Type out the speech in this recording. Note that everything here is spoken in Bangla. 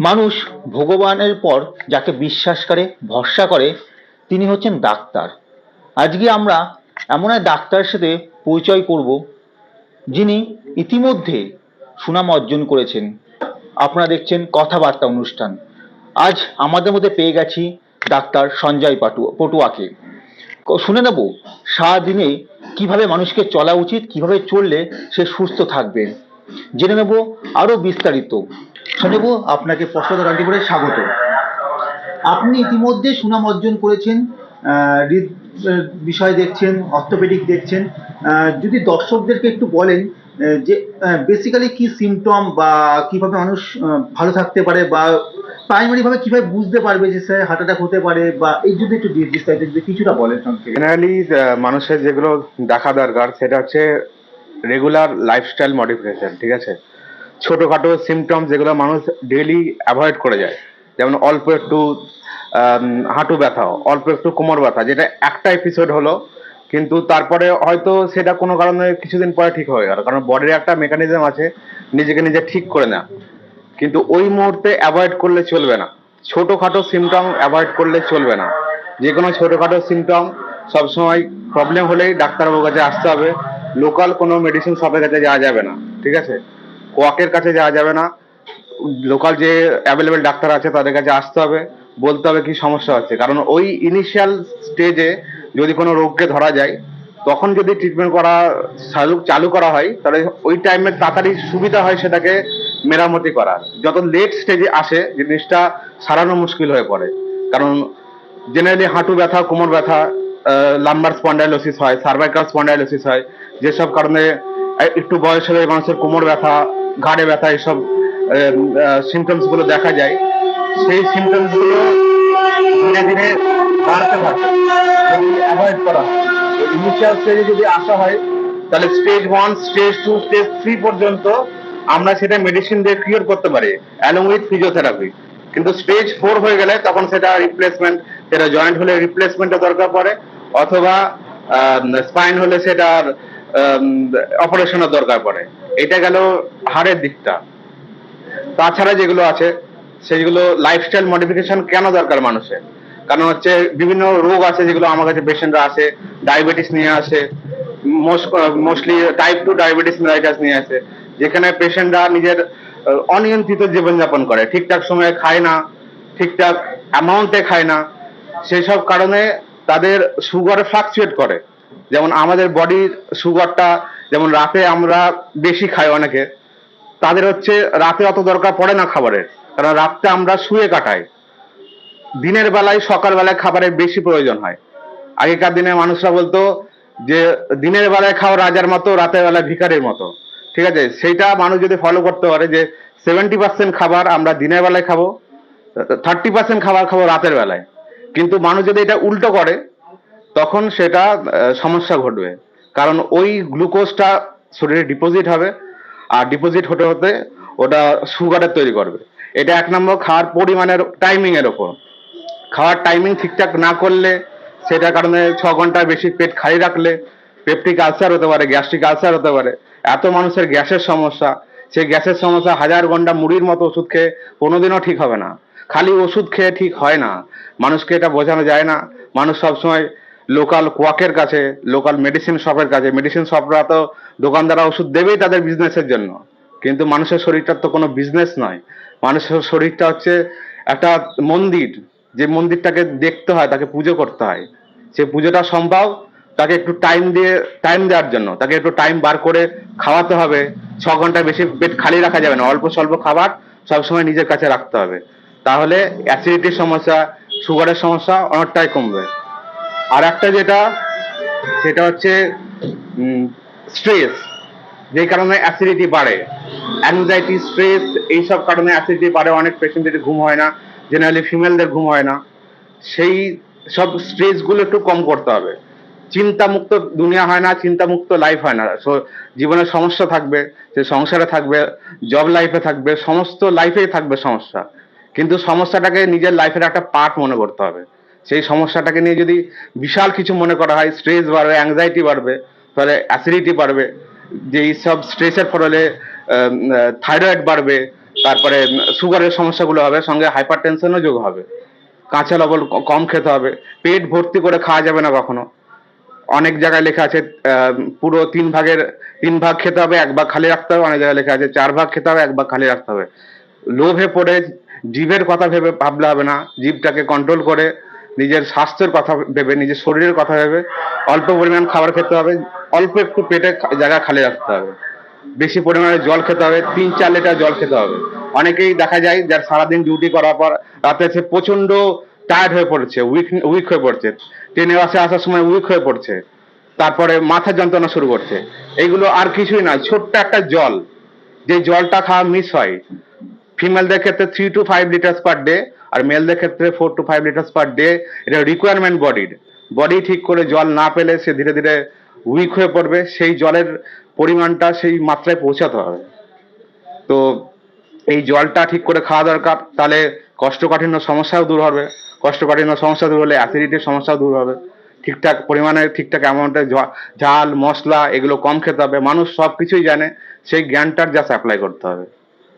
মানুষ ভগবানের পর যাকে বিশ্বাস করে, ভরসা করে, তিনি হচ্ছেন ডাক্তার। আজকে আমরা এমন এক ডাক্তারের সাথে পরিচয় করব, যিনি ইতিমধ্যে সুনাম অর্জন করেছেন। আপনারা দেখছেন কথাবার্তা অনুষ্ঠান। আজ আমাদের মধ্যে পেয়ে গেছি ডাক্তার সঞ্জয় পাটু পটুয়াকে। শুনে নেব সারাদিনে কীভাবে মানুষকে চলা উচিত, কীভাবে চললে সে সুস্থ থাকবে। জেনে নেব আরও বিস্তারিত। সঞ্জয়বাবু আপনাকে পশ্চাৎ করে স্বাগত। আপনি ইতিমধ্যে সুনাম অর্জন করেছেন হৃদ বিষয় দেখছেন, অর্থোপেডিক দেখছেন। যদি দর্শকদেরকে একটু বলেন যে বেসিক্যালি কি সিমটম বা কীভাবে মানুষ ভালো থাকতে পারে বা প্রাইমারি ভাবে কীভাবে বুঝতে পারবে যে স্যার হার্ট অ্যাটাক হতে পারে বা এই যদি একটু বিস্তারিত যদি কিছুটা বলেন জেনারেলি মানুষের যেগুলো দেখা দরকার, সেটা হচ্ছে রেগুলার লাইফস্টাইল মডিফিকেশন ঠিক আছে? ছোটখাটো সিমটম যেগুলো মানুষ ডেলি অ্যাভয়েড করে যায়। যেমন অল্প একটু হাঁটু ব্যথা, অল্প একটু কোমর ব্যথা, যেটা একটা এপিসোড হলো, কিন্তু তারপরে হয়তো সেটা কোনো কারণে কিছুদিন পরে ঠিক হয়ে গেল, কারণ বডির একটা মেকানিজম আছে, নিজেকে নিজে ঠিক করে নেওয়া। কিন্তু ওই মুহূর্তে অ্যাভয়েড করলে চলবে না। ছোটখাটো সিমটম অ্যাভয়েড করলে চলবে না। যে কোনো ছোটোখাটো সিমটম সবসময় প্রবলেম হলেই ডাক্তারবাবুর কাছে আসতে হবে। লোকাল কোনো মেডিসিন শপের কাছে যাওয়া যাবে না, ঠিক আছে? কোয়াকের কাছে যাওয়া যাবে না। লোকাল যে অ্যাভেলেবেল ডাক্তার আছে তাদের কাছে আসতে হবে, বলতে হবে কি সমস্যা হচ্ছে। কারণ ওই ইনিশিয়াল স্টেজে যদি কোনো রোগকে ধরা যায়, তখন যদি ট্রিটমেন্ট করা চালু চালু করা হয়, তাহলে ওই টাইমে তাড়াতাড়ি সুবিধা হয় সেটাকে মেরামতি করা যত লেট স্টেজে আসে, জিনিসটা সারানো মুশকিল হয়ে পড়ে। কারণ জেনারেলি হাঁটু ব্যথা, কোমর ব্যথা লাম্বার স্পন্ডাইলোসিস হয় সার্ভাইকাল স্পন্ডাইলোসিস হয়, যেসব কারণে একটু বয়স হলে মানুষের কোমর ব্যথা ঘাড়ে ব্যথা এসব সিমটমসগুলো দেখা যায়। সেই সিমটমসগুলো ধীরে ধীরে বাড়তে থাকে অ্যাভয়েড করা ইনিশিয়াল স্টেজে যদি আসা হয়, তাহলে stage one stage two stage three পর্যন্ত আমরা সেটা মেডিসিন দিয়ে কিওর করতে পারি অ্যালং উইথ ফিজিওথেরাপি কিন্তু স্টেজ ফোর হয়ে গেলে তখন সেটা রিপ্লেসমেন্ট সেটা জয়েন্ট হলে রিপ্লেসমেন্টের দরকার পড়ে, অথবা স্পাইন হলে সেটার অপারেশনের দরকার পড়ে। এটা গেল হাড়ের দিকটা। তাছাড়া যেগুলো আছে, সেগুলো লাইফস্টাইল মডিফিকেশন কেন দরকার মানুষের? কারণ হচ্ছে বিভিন্ন রোগ আছে যেগুলো আমার কাছে পেশেন্টরা আসে ডায়াবেটিস নিয়ে আসে mostly type two diabetes mellitus নিয়ে আসে, যেখানে পেশেন্টরা নিজের অনিয়ন্ত্রিত জীবনযাপন করে। ঠিকঠাক সময়ে খায় না, ঠিকঠাক অ্যামাউন্টে খায় না সেই সব কারণে তাদের সুগার ফ্লাকচুয়েট করে। যেমন আমাদের বডির সুগারটা যেমন রাতে আমরা বেশি খাই অনেকে, তাদের হচ্ছে রাতে অত দরকার পড়ে না খাবারের, কারণ রাতটা আমরা শুয়ে কাটাই। দিনের বেলায়, সকাল বেলায় খাবারের বেশি প্রয়োজন হয়। আগেকার দিনে মানুষরা বলতো যে, দিনের বেলায় খাও রাজার মতো, রাতের বেলায় ভিখারির মতো। ঠিক আছে? সেইটা মানুষ যদি ফলো করতে পারে যে সেভেন্টি পার্সেন্ট খাবার আমরা দিনের বেলায় খাব থার্টি পার্সেন্ট খাবার খাব রাতের বেলায়। কিন্তু মানুষ যদি এটা উল্টো করে, তখন সেটা সমস্যা ঘটবে। কারণ ওই গ্লুকোজটা শরীরে ডিপোজিট হবে, আর ডিপোজিট হতে হতে ওটা সুগারের তৈরি করবে। এটা এক নম্বর খাওয়ার পরিমাণের টাইমিং এর ওপর। খাওয়ার টাইমিং ঠিকঠাক না করলে সেটার কারণে ছ ঘণ্টার বেশি পেট খালি রাখলে পেপটিক আলসার হতে পারে গ্যাস্ট্রিক আলসার হতে পারে। এত মানুষের গ্যাসের সমস্যা, সেই গ্যাসের সমস্যা হাজার ঘণ্টা মুড়ির মতো ওষুধ খেয়ে কোনোদিনও ঠিক হবে না। খালি ওষুধ খেয়ে ঠিক হয় না। মানুষকে এটা বোঝানো যায় না। মানুষ সবসময় লোকাল কোয়াকের কাছে লোকাল মেডিসিন শপের কাছে। মেডিসিন শপরা তো দোকানদাররা ওষুধ দেবেই তাদের বিজনেসের জন্য। কিন্তু মানুষের শরীরটা তো কোনো বিজনেস নয়। মানুষের শরীরটা হচ্ছে একটা মন্দির। যে মন্দিরটাকে দেখতে হয়, তাকে পুজো করতে হয়। সে পুজোটা সম্ভব তাকে একটু টাইম দিয়ে টাইম দেওয়ার জন্য। তাকে একটু টাইম বার করে খাওয়াতে হবে। ছ ঘণ্টা বেশি পেট খালি রাখা যাবে না। অল্প স্বল্প খাবার সবসময় নিজের কাছে রাখতে হবে। তাহলে অ্যাসিডিটির সমস্যা সুগারের সমস্যা অনেকটাই কমবে। আর একটা যেটা, সেটা হচ্ছে স্ট্রেস যে কারণে অ্যাসিডিটি বাড়ে। অ্যাংজাইটি স্ট্রেস এইসব কারণে অ্যাসিডিটি বাড়ে। অনেক পেশেন্টের ঘুম হয় না। জেনারেলি ফিমেলদের ঘুম হয় না। সেই সব স্ট্রেসগুলো একটু কম করতে হবে। চিন্তামুক্ত দুনিয়া হয় না, চিন্তামুক্ত লাইফ হয় না। সো, জীবনে সমস্যা থাকবে, সে সংসারে থাকবে জব লাইফে থাকবে, সমস্ত লাইফেই থাকবে সমস্যা। কিন্তু সমস্যাটাকে নিজের লাইফের একটা পার্ট মনে করতে হবে। সেই সমস্যাটাকে নিয়ে যদি বিশাল কিছু মনে করা হয় স্ট্রেস বাড়বে অ্যাংজাইটি বাড়বে, তাহলে অ্যাসিডিটি বাড়বে যে সব স্ট্রেসের ফলে থাইরয়েড বাড়বে, তারপরে সুগারের সমস্যাগুলো হবে, সঙ্গে হাইপার টেনশনও যোগ হবে, কাঁচা লবণ কম খেতে হবে, পেট ভর্তি করে খাওয়া যাবে না কখনো। অনেক জায়গায় লেখা আছে পুরো তিন ভাগের, তিন ভাগ খেতে হবে, এক ভাগ খালি রাখতে হবে, অনেক জায়গায় লেখা আছে, চার ভাগ খেতে হবে, এক ভাগ খালি রাখতে হবে। লোভে পড়ে, জীবের কথা ভেবে ভাবলে হবে না, জীবটাকে কন্ট্রোল করে নিজের স্বাস্থ্যের কথা ভেবে, নিজের শরীরের কথা ভেবে, অল্প পরিমাণ খাবার খেতে হবে, অল্প একটু পেটে জায়গা খালি রাখতে হবে। বেশি পরিমাণে জল খেতে হবে, তিন চার লিটার জল খেতে হবে। অনেকেই দেখা যায় যার সারাদিন ডিউটি করার পর রাতে সে প্রচণ্ড টায়ার্ড হয়ে পড়ছে উইক উইক হয়ে পড়ছে। ট্রেনে বাসে আসার সময় উইক হয়ে পড়ছে। তারপরে মাথা যন্ত্রণা শুরু করছে। এইগুলো আর কিছুই নয়, ছোট্ট একটা জল। যে জলটা খাওয়া মিস হয়। ফিমেলদের ক্ষেত্রে three to five litres per day আর মেলদের ক্ষেত্রে four to five litres per day এটা রিকোয়ারমেন্ট বডির বডি ঠিক করে জল না পেলে সে ধীরে ধীরে উইক হয়ে পড়বে, সেই জলের পরিমাণটা সেই মাত্রায় পৌঁছাতে হবে। তো এই জলটা ঠিক করে খাওয়া দরকার, তাহলে কষ্টকাঠিন্য সমস্যাও দূর হবে। কষ্টকাঠিন্য সমস্যা দূর হলে অ্যাসিডিটির সমস্যাও দূর হবে। ঠিকঠাক পরিমাণে, ঠিকঠাক অ্যামাউন্টে ঝাল, মশলা, এগুলো কম খেতে হবে। মানুষ সব কিছুই জানে, সেই জ্ঞানটার জাস্ট অ্যাপ্লাই করতে হবে।